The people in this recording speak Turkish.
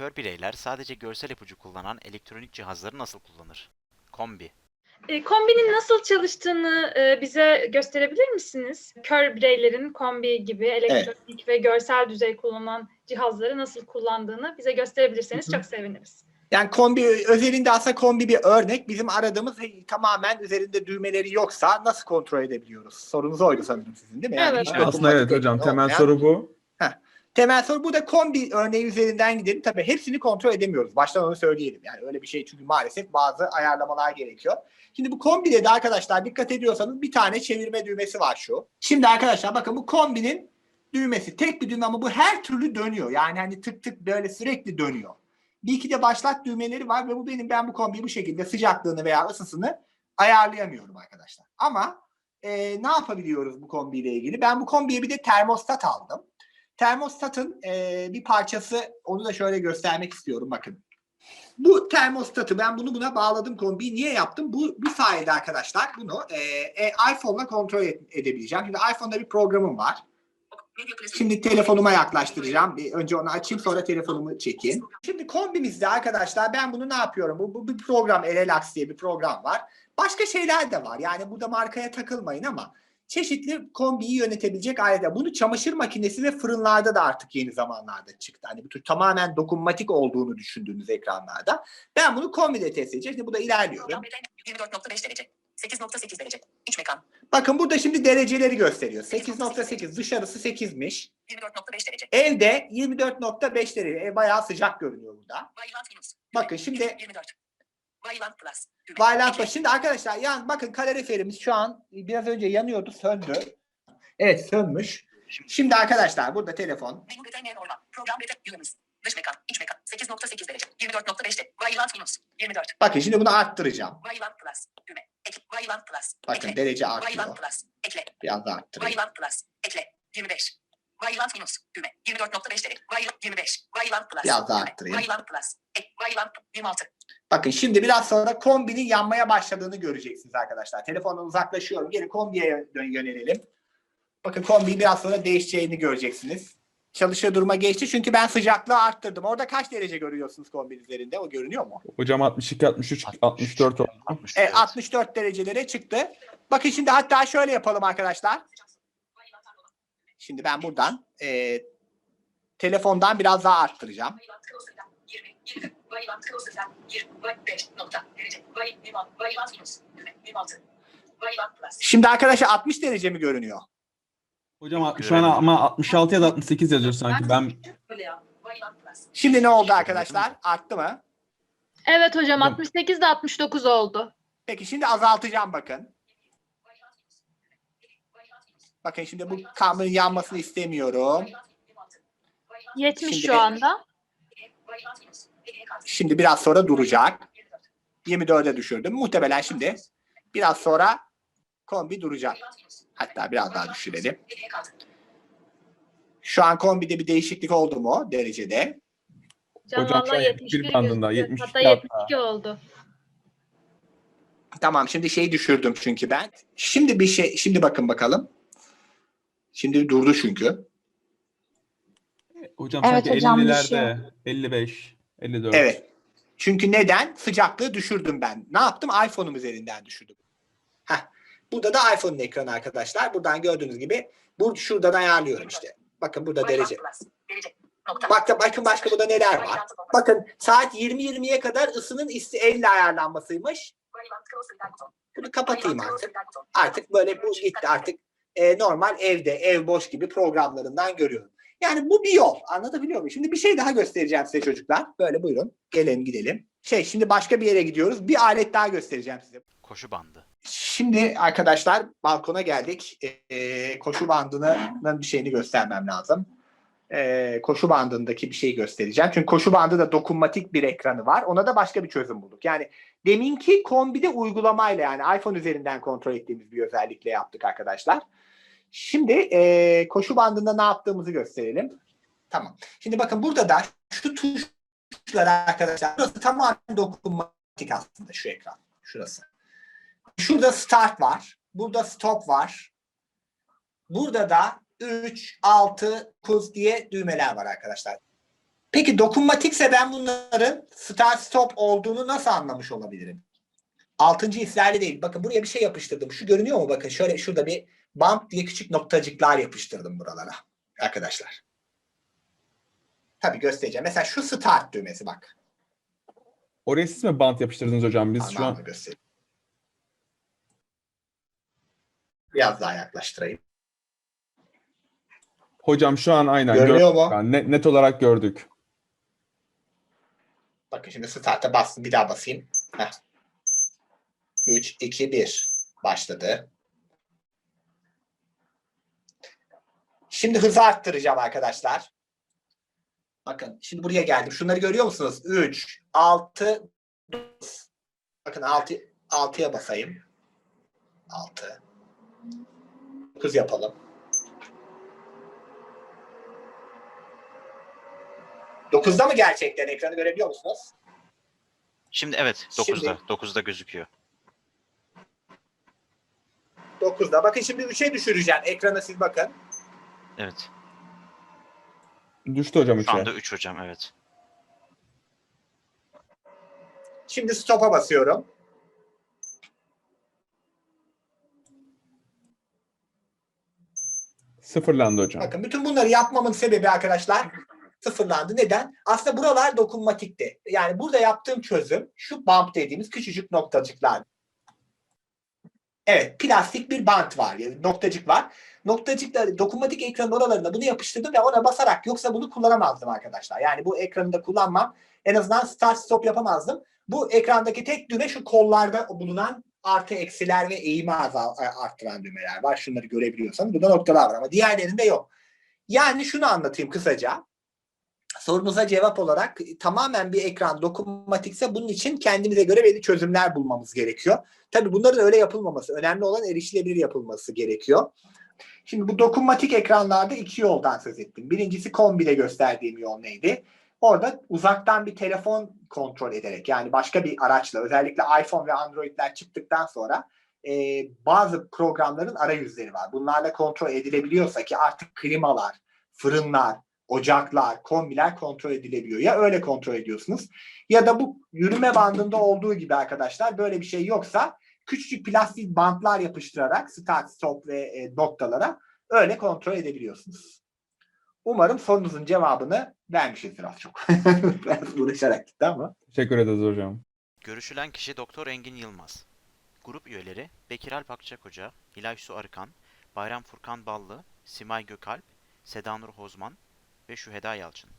Kör bireyler sadece görsel ipucu kullanan elektronik cihazları nasıl kullanır? Kombi. E, kombinin nasıl çalıştığını e, bize gösterebilir misiniz? Kör bireylerin kombi gibi elektronik ve görsel düzey kullanan cihazları nasıl kullandığını bize gösterebilirseniz Hı hı. çok seviniriz. Yani kombi özelinde aslında kombi bir örnek. Bizim aradığımız tamamen üzerinde düğmeleri yoksa nasıl kontrol edebiliyoruz? Sorunuz oydu sanırım sizin değil mi? Evet. hiç Evet, Aslında evet hocam temel olmayan- soru bu. Temel soru bu da kombi örneği üzerinden gidelim. Tabii hepsini kontrol edemiyoruz. Baştan onu söyleyelim. Yani öyle bir şey çünkü maalesef bazı ayarlamalar gerekiyor. Şimdi bu kombide de arkadaşlar dikkat ediyorsanız bir tane çevirme düğmesi var şu. Şimdi arkadaşlar bakın bu kombinin düğmesi tek bir düğme ama bu her türlü dönüyor. Yani hani tık tık böyle sürekli dönüyor. Bir iki de başlat düğmeleri var ve bu benim ben bu kombiyi bu şekilde sıcaklığını veya ısısını ayarlayamıyorum arkadaşlar. Ama e, ne yapabiliyoruz bu kombiyle ilgili? Ben bu kombiye bir de termostat aldım. Termostatın e, bir parçası onu da şöyle göstermek istiyorum bakın. Bu termostatı ben bunu buna bağladım kombiyi. Niye yaptım? Bu, bu sayede arkadaşlar bunu e, e, iPhone'la kontrol edebileceğim. Şimdi iPhone'da bir programım var. Şimdi telefonuma yaklaştıracağım. Bir önce onu açayım sonra telefonumu çekeyim. Şimdi kombimizde arkadaşlar ben bunu ne yapıyorum? Bu, bu bir program Relax diye bir program var. Başka şeyler de var. Yani burada markaya takılmayın ama çeşitli kombiyi yönetebilecek aletler. Bunu çamaşır makinesi ve fırınlarda da artık yeni zamanlarda çıktı. Hani bu tür tamamen dokunmatik olduğunu düşündüğünüz ekranlarda. Ben bunu kombide test edeceğim. Şimdi burada ilerliyorum. 24.5 derece. 8.8 derece. İç mekan. Bakın burada şimdi dereceleri gösteriyor. 8.8 dışarısı 8'miş. 24.5 derece. Evde 24.5 derece. Ev bayağı sıcak görünüyor burada. Bakın şimdi 24. Violant plus. Ekle. var. Şimdi arkadaşlar yani bakın kaloriferimiz şu an biraz önce yanıyordu söndü. Evet sönmüş. Şimdi arkadaşlar burada telefon. Menü detaylayan orman. Program. Yunus. Dış mekan. İç mekan. 8.8 derece. 24.5 derece. Violant minus. 24. Bakın şimdi bunu arttıracağım. Violant plus. Düğme. Ek. Violant plus. Bakın Ekle. derece artıyor. Violant plus. Ekle. Biraz daha arttırayım. Violant plus. Ekle. 25. Violant minus. Düğme. 24.5 derece. Violant 25. Violant plus. Biraz daha arttırayım. Violant plus. Ek. Violant 26. Bakın şimdi biraz sonra kombinin yanmaya başladığını göreceksiniz arkadaşlar. Telefondan uzaklaşıyorum. Geri kombiye yö- yönelelim. Bakın kombinin biraz sonra değişeceğini göreceksiniz. Çalışır duruma geçti çünkü ben sıcaklığı arttırdım. Orada kaç derece görüyorsunuz kombin üzerinde? O görünüyor mu? Hocam 62, 63, 64 oldu. 60. Evet 64 derecelere çıktı. Bakın şimdi hatta şöyle yapalım arkadaşlar. Şimdi ben buradan e, telefondan biraz daha arttıracağım. Violant closer'dan 20. 20. Violant closer'dan 25 nokta derece. Violant Violant minus. Düğme. 26. Violant plus. Şimdi arkadaşlar 60 derece mi görünüyor? Hocam şu an ama 66 ya da 68 yazıyor sanki. Ben ya. Plus. Şimdi ne oldu arkadaşlar? Arttı mı? Evet hocam Hocam. 68 de 69 oldu. Peki şimdi azaltacağım bakın. Minus. Minus. Bakın şimdi bu kamerın yanmasını istemiyorum. 26. 70 Şimdi- şu anda. Minus. Şimdi biraz sonra duracak. 24. 24'e düşürdüm. Muhtemelen şimdi biraz sonra kombi duracak. Hatta biraz daha düşürelim. Şu an kombide bir değişiklik oldu mu derecede? Hocam, Hocam şu an vallahi 71 bandında, gözüküyor. 72 Hatta hatta. 72 oldu. Tamam şimdi şeyi düşürdüm çünkü ben. Şimdi bir şey şimdi bakın bakalım. Şimdi durdu çünkü. hocam Evet sanki hocam, 50'lerde, düşüyor. 55, 54. Evet. Çünkü neden? Sıcaklığı düşürdüm ben. Ne yaptım? iPhone'um üzerinden düşürdüm. Heh. Burada da iPhone'un ekranı arkadaşlar. Buradan gördüğünüz gibi bu şuradan ayarlıyorum işte. Bakın burada derece. Violant plus. Derece. Nokta. Bak, bakın başka burada neler var. Nokta. Bakın saat 20-20'ye kadar ısının isti elle ayarlanmasıymış. Bunu kapatayım artık. Artık böyle bu gitti artık e, normal evde, ev boş gibi programlarından görüyorum. Yani bu bir yol. Anlatabiliyor muyum? Şimdi bir şey daha göstereceğim size çocuklar. Böyle buyurun. Gelelim gidelim. Şey şimdi başka bir yere gidiyoruz. Bir alet daha göstereceğim size. Koşu bandı. Şimdi arkadaşlar balkona geldik. Ee, koşu bandının bir şeyini göstermem lazım. Ee, koşu bandındaki bir şeyi göstereceğim. Çünkü koşu bandı da dokunmatik bir ekranı var. Ona da başka bir çözüm bulduk. Yani deminki kombide uygulamayla yani iPhone üzerinden kontrol ettiğimiz bir özellikle yaptık arkadaşlar. Şimdi ee, koşu bandında ne yaptığımızı gösterelim. Tamam. Şimdi bakın burada da şu tuşlar arkadaşlar. Burası tamamen dokunmatik aslında şu ekran. Şurası. Şurada start var. Burada stop var. Burada da 3, 6, 9 diye düğmeler var arkadaşlar. Peki dokunmatikse ben bunların start stop olduğunu nasıl anlamış olabilirim? Altıncı hislerle değil. Bakın buraya bir şey yapıştırdım. Şu görünüyor mu? Bakın şöyle şurada bir bump diye küçük noktacıklar yapıştırdım buralara. Arkadaşlar. Tabii göstereceğim. Mesela şu start düğmesi bak. Oraya siz mi bant yapıştırdınız hocam? Biz şu Parmağımla an göstereyim. Biraz daha yaklaştırayım. hocam şu an aynen Görünüyor mu? Yani net, net olarak gördük. Bakın şimdi start'a bastım. Bir daha basayım. Heh. 3, 2, 1. Başladı. Şimdi hızı arttıracağım arkadaşlar. Bakın şimdi buraya geldim. Şunları görüyor musunuz? 3, 6, 9. Bakın 6, 6'ya basayım. 6. 9 yapalım. 9'da mı gerçekten ekranı görebiliyor musunuz? Şimdi evet Şimdi- 9'da. 9'da gözüküyor. 9'da. Bakın şimdi 3'e düşüreceğim. Ekrana siz bakın. Evet. Düştü hocam Şu 3'e. anda 3 hocam evet. Şimdi stop'a basıyorum. Sıfırlandı hocam. Bakın bütün bunları yapmamın sebebi arkadaşlar sıfırlandı. Neden? Aslında buralar dokunmatikti. Yani burada yaptığım çözüm şu bump dediğimiz küçücük noktacıklar. Evet plastik bir bant var. Yani noktacık var. Noktacıklar dokunmatik ekranın oralarında bunu yapıştırdım ve ona basarak yoksa bunu kullanamazdım arkadaşlar. Yani bu ekranı da kullanmam. En azından start stop yapamazdım. Bu ekrandaki tek düğme şu kollarda bulunan artı eksiler ve eğimi azal, arttıran düğmeler var. Şunları görebiliyorsanız. Burada noktalar var ama diğerlerinde yok. Yani şunu anlatayım kısaca. Sorunuza cevap olarak e, tamamen bir ekran dokunmatikse bunun için kendimize göre belli çözümler bulmamız gerekiyor. Tabii bunların öyle yapılmaması, önemli olan erişilebilir yapılması gerekiyor. Şimdi bu dokunmatik ekranlarda iki yoldan söz ettim. Birincisi kombide gösterdiğim yol neydi? Orada uzaktan bir telefon kontrol ederek yani başka bir araçla özellikle iPhone ve Android'ler çıktıktan sonra e, bazı programların arayüzleri var. Bunlarla kontrol edilebiliyorsa ki artık klimalar, fırınlar, ocaklar, kombiler kontrol edilebiliyor. Ya öyle kontrol ediyorsunuz ya da bu yürüme bandında olduğu gibi arkadaşlar böyle bir şey yoksa küçücük plastik bantlar yapıştırarak start, stop ve e, noktalara öyle kontrol edebiliyorsunuz. Umarım sorunuzun cevabını vermişizdir az çok. Biraz uğraşarak gitti ama. Teşekkür ederiz hocam. Görüşülen kişi Doktor Engin Yılmaz. Grup üyeleri Bekir Alp Akçakoca, Hilal Su Arıkan, Bayram Furkan Ballı, Simay Gökalp, Sedanur Hozman ve Şüheda Yalçın.